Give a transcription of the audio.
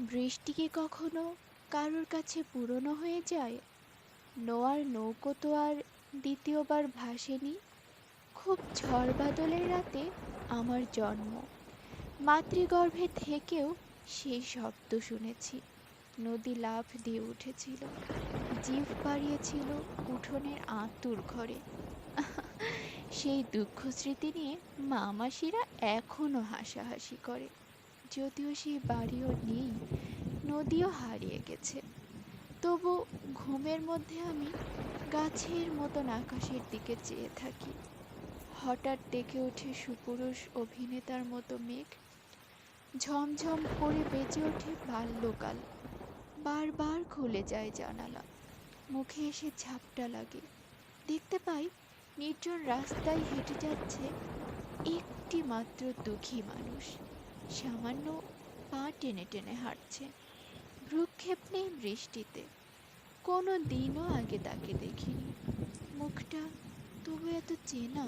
বৃষ্টি কি কখনো কারোর কাছে পুরনো হয়ে যায়? নোয়ার নৌকো তো আর দ্বিতীয়বার ভাসেনি। খুব ঝড় বাদলের রাতে আমার জন্ম। মাতৃগর্ভে থেকেও সেই শব্দ শুনেছি। নদী লাফ দিয়ে উঠেছিল। জিভ বাড়িয়েছিল উঠোনের আঁতুর ঘরে। সেই দুঃখ স্মৃতি নিয়ে মামাসিরা এখনও হাসাহাসি করে। যদিও সেই বাড়িও নেই, নদীও হারিয়ে গেছে। তবু ঘুমের মধ্যে আমি গাছের মতন আকাশের দিকে চেয়ে থাকি। হঠাৎ ডেকে ওঠে সুপুরুষ অভিনেতার মতো মেঘ। ঝমঝম করে বেজে ওঠে বাল্যকাল। বারবার খুলে যায় জানালা। মুখে এসে ঝাপটা লাগে। দেখতে পাই নির্জন রাস্তায় হেঁটে যাচ্ছে একটি মাত্র দুঃখী মানুষ। সামান্য পা টেনে টেনে হাঁটছে। ভ্রুক্ষেপ নেই বৃষ্টিতে। কোনো দিনও আগে তাকে দেখিনি। মুখটা তবু এত চেনা